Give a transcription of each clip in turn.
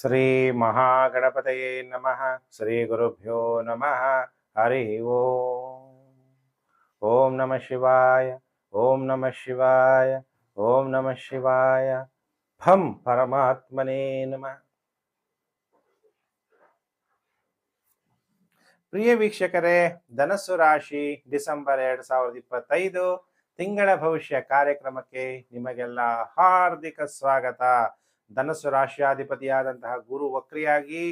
ಶ್ರೀ ಮಹಾಗಣಪತಯೇ ನಮಃ. ಶ್ರೀ ಗುರುಭ್ಯೋ ನಮಃ. ಹರಿ ಓಂ. ನಮಃ ಶಿವಾಯ. ಓಂ ನಮಃ ಶಿವಾಯ. ಓಂ ನಮಃ ಶಿವಾಯ. ಫಂ ಪರಮಾತ್ಮನೇ ನಮಃ. ಪ್ರಿಯ ವೀಕ್ಷಕರೇ, ಧನಸ್ಸು ರಾಶಿ, ಡಿಸೆಂಬರ್ ಎರಡ್ ಸಾವಿರದ ಇಪ್ಪತ್ತೈದು ತಿಂಗಳ ಭವಿಷ್ಯ ಕಾರ್ಯಕ್ರಮಕ್ಕೆ ನಿಮಗೆಲ್ಲ ಹಾರ್ದಿಕ ಸ್ವಾಗತ. ಧನಸ್ಸು ರಾಶಿಯಾಧಿಪತಿಯಾದಂತಹ ಗುರು ವಕ್ರಿಯಾಗಿ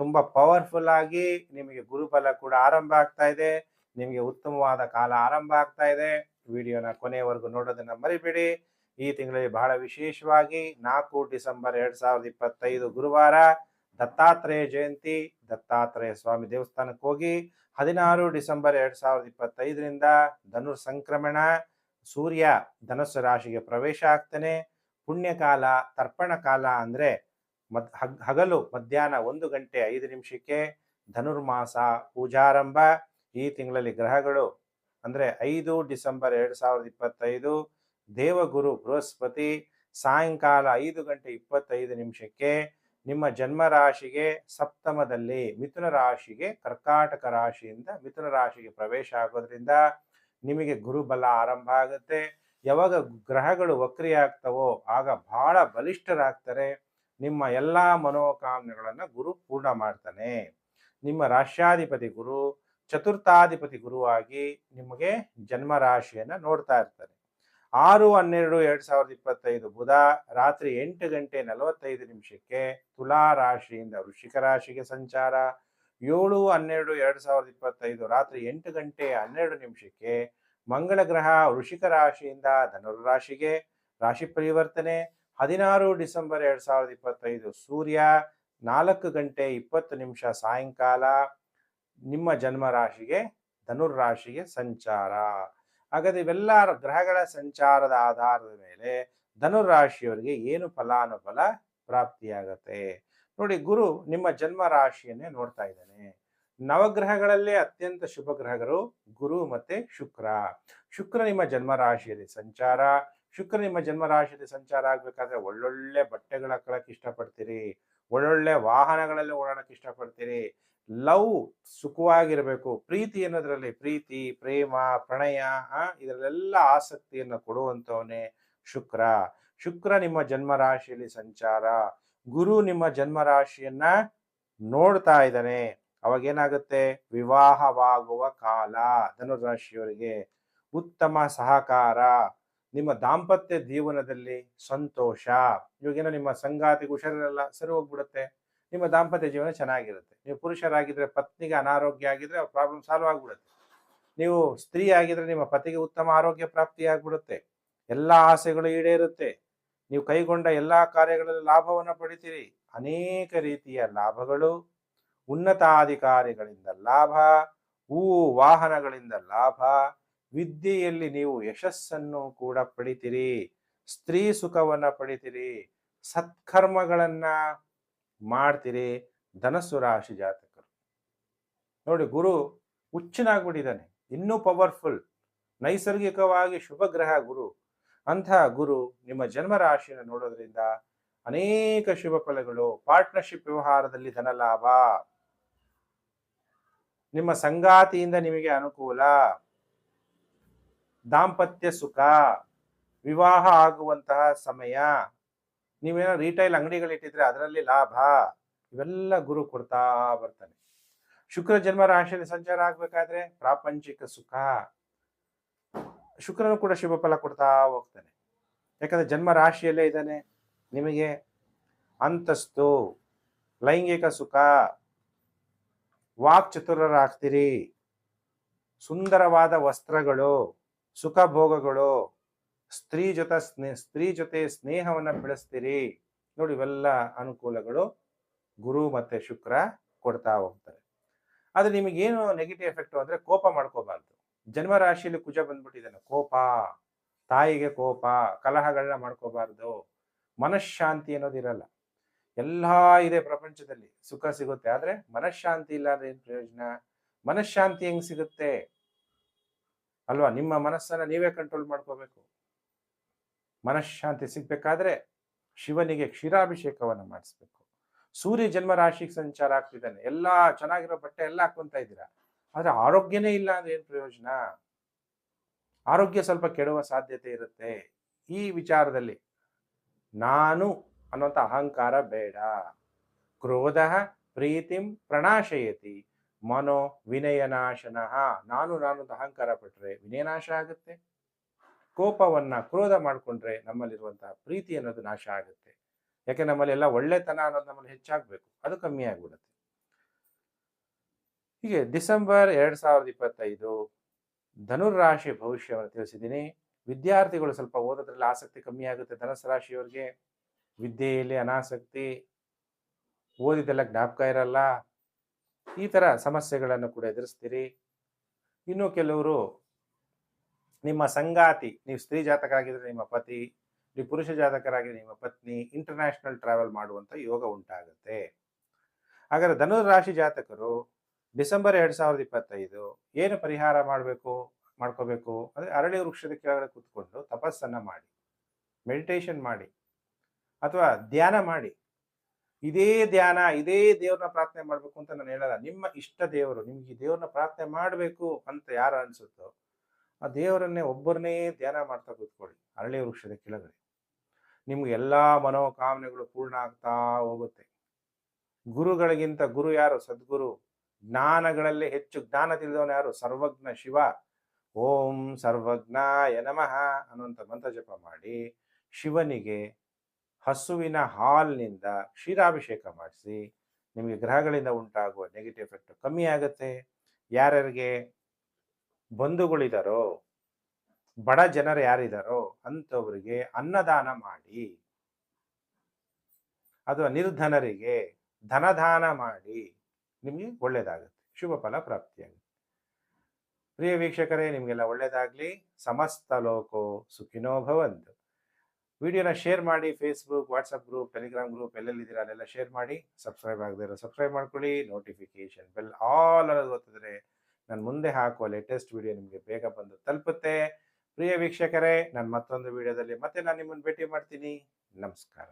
ತುಂಬಾ ಪವರ್ಫುಲ್ ಆಗಿ ನಿಮಗೆ ಗುರುಬಲ ಕೂಡ ಆರಂಭ ಆಗ್ತಾ ಇದೆ. ನಿಮಗೆ ಉತ್ತಮವಾದ ಕಾಲ ಆರಂಭ ಆಗ್ತಾ ಇದೆ. ವಿಡಿಯೋನ ಕೊನೆಯವರೆಗೂ ನೋಡೋದನ್ನ ಮರಿಬೇಡಿ. ಈ ತಿಂಗಳಲ್ಲಿ ಬಹಳ ವಿಶೇಷವಾಗಿ ನಾಲ್ಕು ಡಿಸೆಂಬರ್ ಎರಡ್ ಸಾವಿರದ ಇಪ್ಪತ್ತೈದು ಗುರುವಾರ ದತ್ತಾತ್ರೇಯ ಜಯಂತಿ, ದತ್ತಾತ್ರೇಯ ಸ್ವಾಮಿ ದೇವಸ್ಥಾನಕ್ಕೆ ಹೋಗಿ ಹದಿನಾರು ಡಿಸೆಂಬರ್ ಎರಡ್ ಸಾವಿರದ ಇಪ್ಪತ್ತೈದರಿಂದ ಧನುರ್ ಸಂಕ್ರಮಣ, ಸೂರ್ಯ ಧನಸ್ಸು ರಾಶಿಗೆ ಪ್ರವೇಶ ಆಗ್ತಾನೆ. ಪುಣ್ಯಕಾಲ ತರ್ಪಣ ಕಾಲ ಅಂದರೆ ಮದ್ ಹಗ್- ಹಗಲು ಮಧ್ಯಾಹ್ನ ಒಂದು ಗಂಟೆ ಐದು ನಿಮಿಷಕ್ಕೆ ಧನುರ್ಮಾಸ ಪೂಜಾರಂಭ. ಈ ತಿಂಗಳಲ್ಲಿ ಗ್ರಹಗಳು ಅಂದರೆ ಐದು ಡಿಸೆಂಬರ್ ಎರಡು ಸಾವಿರದ ಇಪ್ಪತ್ತೈದು, ದೇವಗುರು ಬೃಹಸ್ಪತಿ ಸಾಯಂಕಾಲ ಐದು ಗಂಟೆ ಇಪ್ಪತ್ತೈದು ನಿಮಿಷಕ್ಕೆ ನಿಮ್ಮ ಜನ್ಮ ರಾಶಿಗೆ ಸಪ್ತಮದಲ್ಲಿ ಮಿಥುನ ರಾಶಿಗೆ ಕರ್ಕಾಟಕ ರಾಶಿಯಿಂದ ಮಿಥುನ ರಾಶಿಗೆ ಪ್ರವೇಶ ಆಗೋದ್ರಿಂದ ನಿಮಗೆ ಗುರುಬಲ ಆರಂಭ ಆಗುತ್ತೆ. ಯಾವಾಗ ಗ್ರಹಗಳು ವಕ್ರಿ ಆಗ್ತವೋ ಆಗ ಬಹಳ ಬಲಿಷ್ಠರಾಗ್ತಾರೆ. ನಿಮ್ಮ ಎಲ್ಲ ಮನೋಕಾಮನೆಗಳನ್ನು ಗುರು ಪೂರ್ಣ ಮಾಡ್ತಾನೆ. ನಿಮ್ಮ ರಾಷ್ಟ್ರಾಧಿಪತಿ ಗುರು, ಚತುರ್ಥಾಧಿಪತಿ ಗುರುವಾಗಿ ನಿಮಗೆ ಜನ್ಮ ರಾಶಿಯನ್ನ ನೋಡ್ತಾ ಇರ್ತಾರೆ. ಆರು, ಹನ್ನೆರಡು, ಎರಡ್ ಸಾವಿರದ ಇಪ್ಪತ್ತೈದು ಬುಧ ರಾತ್ರಿ ಎಂಟು ಗಂಟೆ ನಲವತ್ತೈದು ನಿಮಿಷಕ್ಕೆ ತುಲಾ ರಾಶಿಯಿಂದ ವೃಶ್ಚಿಕ ರಾಶಿಗೆ ಸಂಚಾರ. ಏಳು, ಹನ್ನೆರಡು, ಎರಡ್ ಸಾವಿರದ ಇಪ್ಪತ್ತೈದು ರಾತ್ರಿ ಎಂಟು ಗಂಟೆ ಹನ್ನೆರಡು ನಿಮಿಷಕ್ಕೆ ಮಂಗಳ ಗ್ರಹ ವೃಷಿಕ ರಾಶಿಯಿಂದ ಧನುರ್ ರಾಶಿಗೆ ರಾಶಿ ಪರಿವರ್ತನೆ. ಹದಿನಾರು ಡಿಸೆಂಬರ್ ಎರಡ್ ಸಾವಿರದ ಇಪ್ಪತ್ತೈದು ಸೂರ್ಯ. ನಾಲ್ಕು ಗಂಟೆ ಇಪ್ಪತ್ತು ನಿಮಿಷ ಸಾಯಂಕಾಲ. ನಿಮ್ಮ ಜನ್ಮ ರಾಶಿಗೆ ಧನುರ್ ರಾಶಿಗೆ ಸಂಚಾರ. ಹಾಗಾದ್ರೆ ಇವೆಲ್ಲ ಗ್ರಹಗಳ ಸಂಚಾರದ ಆಧಾರದ ಮೇಲೆ ಧನುರ್ ರಾಶಿಯವರಿಗೆ ಏನು ಫಲಾನುಫಲ ಪ್ರಾಪ್ತಿಯಾಗತ್ತೆ? ನೋಡಿ ಗುರು ನಿಮ್ಮ ಜನ್ಮ ರಾಶಿಯನ್ನೇ ನೋಡ್ತಾ ಇದ್ದಾನೆ. ನವಗ್ರಹಗಳಲ್ಲೇ ಅತ್ಯಂತ ಶುಭ ಗ್ರಹಗಳು ಗುರು ಮತ್ತೆ ಶುಕ್ರ. ಶುಕ್ರ ನಿಮ್ಮ ಜನ್ಮ ರಾಶಿಯಲ್ಲಿ ಸಂಚಾರ, ಶುಕ್ರ ನಿಮ್ಮ ಜನ್ಮ ರಾಶಿಯಲ್ಲಿ ಸಂಚಾರ ಆಗ್ಬೇಕಾದ್ರೆ ಒಳ್ಳೊಳ್ಳೆ ಬಟ್ಟೆಗಳ ಹಾಕೊಳಕ್ ಇಷ್ಟಪಡ್ತೀರಿ, ಒಳ್ಳೊಳ್ಳೆ ವಾಹನಗಳಲ್ಲಿ ಓಡಾಡಕ್ ಇಷ್ಟಪಡ್ತೀರಿ, ಲವ್ ಸುಖವಾಗಿರಬೇಕು, ಪ್ರೀತಿ ಅನ್ನೋದ್ರಲ್ಲಿ ಪ್ರೀತಿ, ಪ್ರೇಮ, ಪ್ರಣಯ, ಆ, ಇದರಲ್ಲೆಲ್ಲ ಆಸಕ್ತಿಯನ್ನು ಕೊಡುವಂತವನೇ ಶುಕ್ರ. ಶುಕ್ರ ನಿಮ್ಮ ಜನ್ಮ ರಾಶಿಯಲ್ಲಿ ಸಂಚಾರ, ಗುರು ನಿಮ್ಮ ಜನ್ಮ ರಾಶಿಯನ್ನ ನೋಡ್ತಾ ಇದ್ದಾನೆ. ಅವಾಗ ಏನಾಗುತ್ತೆ ವಿವಾಹವಾಗುವ ಕಾಲ. ಧನುರಾಶಿಯವರಿಗೆ ಉತ್ತಮ ಸಹಕಾರ. ನಿಮ್ಮ ದಾಂಪತ್ಯ ಜೀವನದಲ್ಲಿ ಸಂತೋಷ. ಇವಾಗೇನೋ ನಿಮ್ಮ ಸಂಗಾತಿ ಹುಷಾರಿರಲ್ಲ, ಸರಿ ಹೋಗ್ಬಿಡುತ್ತೆ. ನಿಮ್ಮ ದಾಂಪತ್ಯ ಜೀವನ ಚೆನ್ನಾಗಿರುತ್ತೆ. ನೀವು ಪುರುಷರಾಗಿದ್ರೆ ಪತ್ನಿಗೆ ಅನಾರೋಗ್ಯ ಆಗಿದ್ರೆ ಪ್ರಾಬ್ಲಮ್ ಸಾಲ್ವ್ ಆಗ್ಬಿಡುತ್ತೆ. ನೀವು ಸ್ತ್ರೀ ಆಗಿದ್ರೆ ನಿಮ್ಮ ಪತಿಗೆ ಉತ್ತಮ ಆರೋಗ್ಯ ಪ್ರಾಪ್ತಿ ಆಗ್ಬಿಡುತ್ತೆ. ಎಲ್ಲ ಆಸೆಗಳು ಈಡೇರುತ್ತೆ. ನೀವು ಕೈಗೊಂಡ ಎಲ್ಲಾ ಕಾರ್ಯಗಳಲ್ಲಿ ಲಾಭವನ್ನು ಪಡಿತೀರಿ. ಅನೇಕ ರೀತಿಯ ಲಾಭಗಳು ಉನ್ನತಾಧಿಕಾರಿಗಳಿಂದ ಲಾಭ ಹೂ ವಾಹನಗಳಿಂದ ಲಾಭ, ವಿದ್ಯೆಯಲ್ಲಿ ನೀವು ಯಶಸ್ಸನ್ನು ಕೂಡ ಪಡಿತೀರಿ, ಸ್ತ್ರೀ ಸುಖವನ್ನ ಪಡಿತೀರಿ, ಸತ್ಕರ್ಮಗಳನ್ನ ಮಾಡ್ತೀರಿ ಧನಸ್ಸು ರಾಶಿ ಜಾತಕರು. ನೋಡಿ ಗುರು ಹುಚ್ಚನಾಗ್ಬಿಟ್ಟಿದ್ದಾನೆ, ಇನ್ನೂ ಪವರ್ಫುಲ್ ನೈಸರ್ಗಿಕವಾಗಿ ಶುಭ ಗ್ರಹ ಗುರು. ಅಂತಹ ಗುರು ನಿಮ್ಮ ಜನ್ಮ ರಾಶಿಯನ್ನು ನೋಡೋದ್ರಿಂದ ಅನೇಕ ಶುಭ ಫಲಗಳು ಪಾರ್ಟ್ನರ್ಶಿಪ್ ವ್ಯವಹಾರದಲ್ಲಿ ಧನಲಾಭ. ನಿಮ್ಮ ಸಂಗಾತಿಯಿಂದ ನಿಮಗೆ ಅನುಕೂಲ. ದಾಂಪತ್ಯ ಸುಖ. ವಿವಾಹ ಆಗುವಂತಹ ಸಮಯ. ನೀವೇನೋ ರೀಟೈಲ್ ಅಂಗಡಿಗಳಿಟ್ಟಿದ್ರೆ ಅದರಲ್ಲಿ ಲಾಭ. ಇವೆಲ್ಲ ಗುರು ಕೊಡ್ತಾ ಬರ್ತಾನೆ ಶುಕ್ರ ಜನ್ಮ ರಾಶಿಯಲ್ಲಿ ಸಂಚಾರ ಆಗ್ಬೇಕಾದ್ರೆ ಪ್ರಾಪಂಚಿಕ ಸುಖ. ಶುಕ್ರನು ಕೂಡ ಶುಭ ಫಲ ಕೊಡ್ತಾ ಹೋಗ್ತಾನೆ. ಯಾಕಂದ್ರೆ ಜನ್ಮ ರಾಶಿಯಲ್ಲೇ ಇದ್ದಾನೆ. ನಿಮಗೆ ಅಂತಸ್ತು, ಲೈಂಗಿಕ ಸುಖ. ವಾಕ್ ಚತುರರಾಗ್ತೀರಿ ಸುಂದರವಾದ ವಸ್ತ್ರಗಳು ಸುಖ ಭೋಗಗಳು ಸ್ತ್ರೀ ಜೊತೆ ಸ್ನೇ, ಸ್ತ್ರೀ ಜೊತೆ ಸ್ನೇಹವನ್ನು ಬೆಳೆಸ್ತೀರಿ. ನೋಡಿ ಇವೆಲ್ಲ ಅನುಕೂಲಗಳು ಗುರು ಮತ್ತೆ ಶುಕ್ರ ಕೊಡ್ತಾ ಹೋಗ್ತಾರೆ. ಆದ್ರೆ ನಿಮಗೇನು ನೆಗೆಟಿವ್ ಎಫೆಕ್ಟ್ ಅಂದ್ರೆ ಕೋಪ ಮಾಡ್ಕೋಬಾರ್ದು. ಜನ್ಮ ರಾಶಿಯಲ್ಲಿ ಕುಜ ಬಂದ್ಬಿಟ್ಟಿದ್ದಾನೆ, ಕೋಪ. ತಾಯಿಗೆ ಕೋಪ ಕಲಹಗಳನ್ನ ಮಾಡ್ಕೋಬಾರ್ದು. ಮನಃಶಾಂತಿ ಅನ್ನೋದಿರಲ್ಲ. ಎಲ್ಲಾ ಇದೆ ಪ್ರಪಂಚದಲ್ಲಿ. ಸುಖ ಸಿಗುತ್ತೆ. ಆದ್ರೆ ಮನಃಶಾಂತಿ ಇಲ್ಲ ಅಂದ್ರೆ ಏನ್ ಪ್ರಯೋಜನ? ಮನಃಶಾಂತಿ ಹೆಂಗ್ ಸಿಗುತ್ತೆ? ಅಲ್ವಾ? ನಿಮ್ಮ ಮನಸ್ಸನ್ನ ನೀವೇ ಕಂಟ್ರೋಲ್ ಮಾಡ್ಕೋಬೇಕು. ಮನಃಶಾಂತಿ ಸಿಗ್ಬೇಕಾದ್ರೆ ಶಿವನಿಗೆ ಕ್ಷೀರಾಭಿಷೇಕವನ್ನು ಮಾಡಿಸ್ಬೇಕು. ಸೂರ್ಯ ಜನ್ಮ ರಾಶಿಗೆ ಸಂಚಾರ ಆಗ್ತಿದ್ದಾನೆ. ಎಲ್ಲಾ ಚೆನ್ನಾಗಿರೋ ಬಟ್ಟೆ ಎಲ್ಲ ಹಾಕೊಂತ ಇದ್ದೀರಾ? ಆದ್ರೆ ಆರೋಗ್ಯನೇ ಇಲ್ಲ ಅಂದ್ರೆ ಏನ್ ಪ್ರಯೋಜನ? ಆರೋಗ್ಯ ಸ್ವಲ್ಪ ಕೆಡುವ ಸಾಧ್ಯತೆ ಇರುತ್ತೆ. ಈ ವಿಚಾರದಲ್ಲಿ ನಾನು ಅನ್ನುವಂಥ ಅಹಂಕಾರ ಬೇಡ. ಕ್ರೋಧ ಪ್ರೀತಿಂ ಪ್ರಣಾಶಯತಿ. ಮನೋ ವಿನಯನಾಶನಃ. ನಾನು ನಾನು ಅಹಂಕಾರ ಪಟ್ರೆ ವಿನಯನಾಶ ಆಗುತ್ತೆ. ಕೋಪವನ್ನ ಕ್ರೋಧ ಮಾಡಿಕೊಂಡ್ರೆ ನಮ್ಮಲ್ಲಿರುವಂತಹ ಪ್ರೀತಿ ಅನ್ನೋದು ನಾಶ ಆಗುತ್ತೆ. ಯಾಕೆ ನಮ್ಮಲ್ಲಿ ಎಲ್ಲ ಒಳ್ಳೆತನ ಅನ್ನೋದು ನಮ್ಮಲ್ಲಿ ಹೆಚ್ಚಾಗಬೇಕು. ಅದು ಕಮ್ಮಿ ಆಗ್ಬಿಡುತ್ತೆ. ಹೀಗೆ ಡಿಸೆಂಬರ್ ಎರಡ್ ಸಾವಿರದ ಇಪ್ಪತ್ತೈದು ಧನುರ್ರಾಶಿ ಭವಿಷ್ಯವನ್ನು ತಿಳಿಸಿದ್ದೀನಿ. ವಿದ್ಯಾರ್ಥಿಗಳು ಸ್ವಲ್ಪ ಓದೋದ್ರಲ್ಲಿ ಆಸಕ್ತಿ ಕಮ್ಮಿ ಆಗುತ್ತೆ ಧನಸ್ಸು ರಾಶಿಯವರಿಗೆ. ವಿದ್ಯೆಯಲ್ಲಿ ಅನಾಸಕ್ತಿ, ಓದಿದೆಲ್ಲ ಜ್ಞಾಪಕ ಇರಲ್ಲ. ಈ ಥರ ಸಮಸ್ಯೆಗಳನ್ನು ಕೂಡ ಎದುರಿಸ್ತೀರಿ. ಇನ್ನು ಕೆಲವರು ನಿಮ್ಮ ಸಂಗಾತಿ, ನೀವು ಸ್ತ್ರೀ ಜಾತಕರಾಗಿದ್ದರೆ ನಿಮ್ಮ ಪತಿ, ನೀವು ಪುರುಷ ಜಾತಕರಾಗಿದ್ದರೆ ನಿಮ್ಮ ಪತ್ನಿ ಇಂಟರ್ನ್ಯಾಷನಲ್ ಟ್ರಾವೆಲ್ ಮಾಡುವಂಥ ಯೋಗ ಉಂಟಾಗುತ್ತೆ. ಹಾಗಾದರೆ ಧನುರ್ ರಾಶಿ ಜಾತಕರು ಡಿಸೆಂಬರ್ ಎರಡು ಸಾವಿರದ ಇಪ್ಪತ್ತೈದು ಏನು ಪರಿಹಾರ ಮಾಡಬೇಕು, ಮಾಡ್ಕೋಬೇಕು? ಅಂದರೆ ಅರಳಿ ವೃಕ್ಷದ ಕೆಳಗಡೆ ಕೂತ್ಕೊಂಡು ತಪಸ್ಸನ್ನು ಮಾಡಿ ಮೆಡಿಟೇಷನ್ ಮಾಡಿ. ಅಥವಾ ಧ್ಯಾನ ಮಾಡಿ. ಇದೇ ಧ್ಯಾನ, ಇದೇ ದೇವ್ರನ್ನ ಪ್ರಾರ್ಥನೆ ಮಾಡಬೇಕು ಅಂತ ನಾನು ಹೇಳಲ್ಲ. ನಿಮ್ಮ ಇಷ್ಟ ದೇವರು, ನಿಮ್ಗೆ ದೇವ್ರನ್ನ ಪ್ರಾರ್ಥನೆ ಮಾಡಬೇಕು ಅಂತ ಯಾರು ಅನ್ಸುತ್ತೋ, ಆ ದೇವರನ್ನೇ ಒಬ್ಬರನ್ನೇ ಧ್ಯಾನ ಮಾಡ್ತಾ ಕೂತ್ಕೊಳ್ಳಿ. ಅರಳಿ ವೃಕ್ಷದ ಕೆಳಗಡೆ. ನಿಮ್ಗೆ ಎಲ್ಲಾ ಮನೋಕಾಮನೆಗಳು ಪೂರ್ಣ ಆಗ್ತಾ ಹೋಗುತ್ತೆ. ಗುರುಗಳಿಗಿಂತ ಗುರು ಯಾರು? ಸದ್ಗುರು. ಜ್ಞಾನಗಳಲ್ಲಿ ಹೆಚ್ಚು ಜ್ಞಾನ ತಿಳಿದವನು ಯಾರು? ಸರ್ವಜ್ಞ ಶಿವ. ಓಂ ಸರ್ವಜ್ಞಾಯ ನಮಃ ಅನ್ನುವಂಥ ಮಂತ್ರ ಜಪ ಮಾಡಿ ಶಿವನಿಗೆ ಹಸುವಿನ ಹಾಲಿನಿಂದ ಕ್ಷೀರಾಭಿಷೇಕ ಮಾಡಿಸಿ, ನಿಮಗೆ ಗ್ರಹಗಳಿಂದ ಉಂಟಾಗುವ ನೆಗೆಟಿವ್ ಎಫೆಕ್ಟ್ ಕಮ್ಮಿ ಆಗುತ್ತೆ. ಯಾರ್ಯಾರಿಗೆ ಬಂಧುಗಳಿದಾರೋ, ಬಡ ಜನರು ಯಾರಿದಾರೋ ಅಂಥವರಿಗೆ ಅನ್ನದಾನ ಮಾಡಿ, ಅಥವಾ ನಿರ್ಧನರಿಗೆ ಧನದಾನ ಮಾಡಿ ನಿಮಗೆ ಒಳ್ಳೆಯದಾಗುತ್ತೆ. ಶುಭ ಫಲ ಪ್ರಾಪ್ತಿಯಾಗುತ್ತೆ. ಪ್ರಿಯ ವೀಕ್ಷಕರೇ, ನಿಮಗೆಲ್ಲ ಒಳ್ಳೇದಾಗ್ಲಿ ಸಮಸ್ತ ಲೋಕೋ ಸುಖಿನೋ ಭವಂತು. ವಿಡಿಯೋನ ಶೇರ್ ಮಾಡಿ Facebook WhatsApp group Telegram group ಎಲ್ಲೆಲ್ಲಿದ್ದೀರಾ ಅಲ್ಲೆಲ್ಲ ಶೇರ್ ಮಾಡಿ ಸಬ್ಸ್ಕ್ರೈಬ್ ಆಗದೆ ಇರೋ ಸಬ್ಸ್ಕ್ರೈಬ್ ಮಾಡ್ಕೊಳ್ಳಿ. ನೋಟಿಫಿಕೇಶನ್ ಬೆಲ್ ಆಲ್ ಅನ್ನೋದು ಗೊತ್ತಿದ್ರೆ ನಾನು ಮುಂದೆ ಹಾಕುವ ಲೇಟೆಸ್ಟ್ ವಿಡಿಯೋ ನಿಮಗೆ ಬೇಗ ಬಂದು ತಲುಪುತ್ತೆ. ಪ್ರಿಯ ವೀಕ್ಷಕರೇ, ನಾನು ಮತ್ತೊಂದು ವಿಡಿಯೋದಲ್ಲಿ ಮತ್ತೆ ನಾನು ನಿಮ್ಮನ್ನು ಭೇಟಿ ಮಾಡ್ತೀನಿ. ನಮಸ್ಕಾರ.